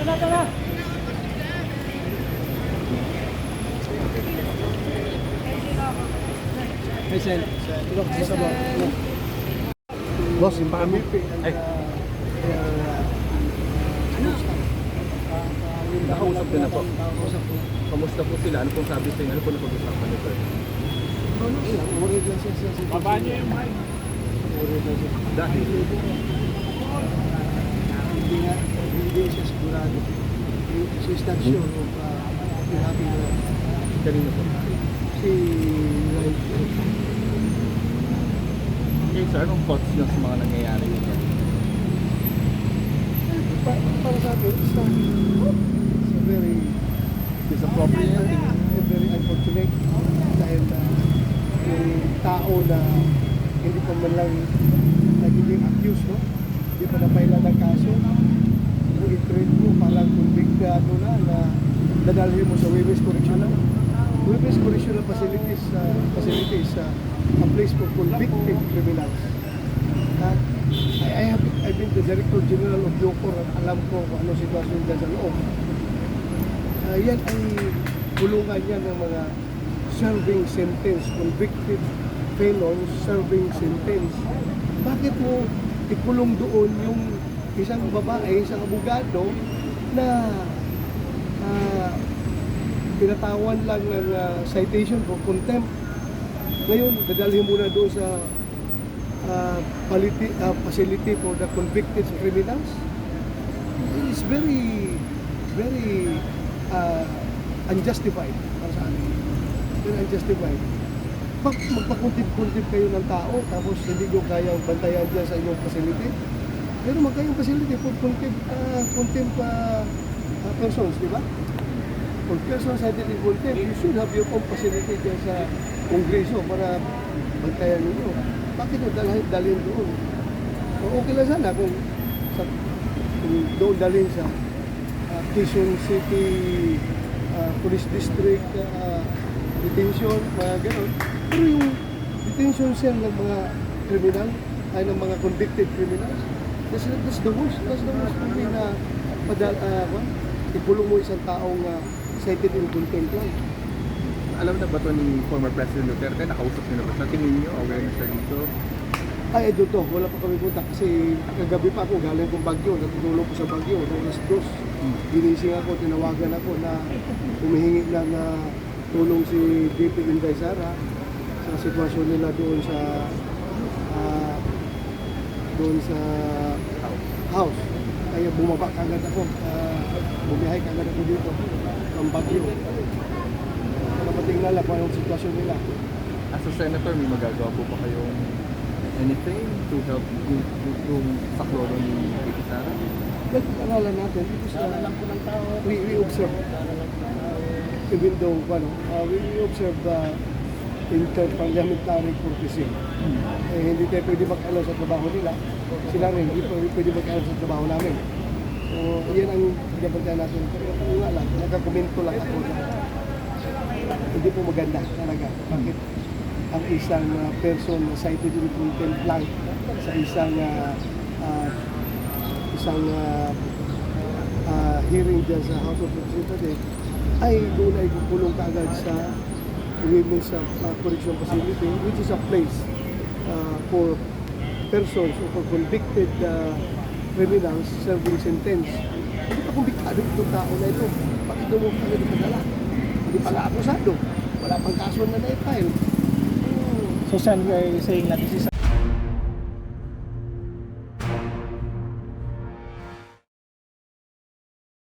Tara, tara. Hey, Sen. Ito, basta ba? Boss, yung paa mo. Ay, nakausap din na po. Kamusta po sila? Ano pong sabi sa inyo? Ano po napag-usapan nito? Worried lang siya. Baba niyo yung mic. Dahil, Hindi nga, hindi siya sigurado. She's not sure of uh, having uh, kanina po. si Ryan. Okay, sir, anong thoughts niyo sa mga nangyayari nito? Pa, para sa akin, it's, uh, it's a very Disappropriate? uh, very unfortunate dahil uh, yung tao na hindi pa man lang nagiging accused, no? Hindi pa napaila ng kaso. Kung i-treat mo parang convictado na na dadalhin mo sa women's correctional. Women's correctional facilities uh, facilities uh, a place for convicted criminals. Uh, I, I have I've been the Director General of Yocor at alam ko kung ano sitwasyon dyan sa loob. Ah, yan ay bulungan yan ng mga serving sentence, convicted felons serving sentence. Bakit mo ikulong doon yung isang babae, isang abogado na ah, pinatawan lang ng ah, citation for contempt. Ngayon, dadalhin mo na doon sa ah, paliti- ah, facility for the convicted criminals. It's very, very uh, unjustified para sa akin. Very unjustified. Pag magpakuntip-kuntip kayo ng tao tapos hindi nyo kayang bantayan dyan sa inyong facility, pero magkayong facility for contempt, uh, contempt uh, uh, persons, di ba? For persons cited in contempt, you should have your own facility dyan sa kongreso para bantayan ninyo. Bakit nyo dalhin, dalhin doon? O, okay lang sana kung, sa, kung doon dalhin sa uh, Quezon City uh, Police District uh, detention, mga ganon. Pero yung detention cell ng mga criminal, ay ng mga convicted criminals, that's, that's the worst. That's the worst hindi na padal, uh, ikulong mo isang taong uh, cited in contempt lang. Alam na ba ito ni former President Duterte? Nakausap niyo na ba siya? Tingin niyo, aware na siya dito? Ay, edo to, wala pa kami punta kasi kagabi pa ako galing kong Bagyo, natutulog ko sa Bagyo, alas dos. Ginising ako, tinawagan ako na humihingi na na tulong si DP Inday Sara sa sitwasyon nila doon sa ah, doon sa house. Kaya bumaba kagad ako, uh, bumiyahe kagad ako dito, ang Bagyo. Para matingnan lang kung anong sitwasyon nila. As a senator, may magagawa po pa kayong anything to help yung, saklolo ni Vicky Sara? Well, pag-aralan natin, because uh, we, we observe, even though, ano, uh, we, we observe the interparliamentary courtesy. Eh, hindi tayo pwede mag-alam sa trabaho nila. Sila rin, hindi pwede, mag-alam sa trabaho namin. So, yan ang pinabantayan natin. Pero ano nga lang, nagkakomento lang ako na hindi po maganda talaga. Bakit ang isang uh, person na cited in contempt lang sa isang uh, uh, isang uh, uh, hearing dyan sa House of Representatives ay doon ay kukulong kaagad sa Women's uh, Correction Facility which is a place uh, for persons or for convicted uh, criminals serving sentence. Hindi pa kumbiktado itong tao na ito. Bakit mo kami padala? Hindi pala akusado. Wala pang kaso na na-file. So saan kayo saying na this is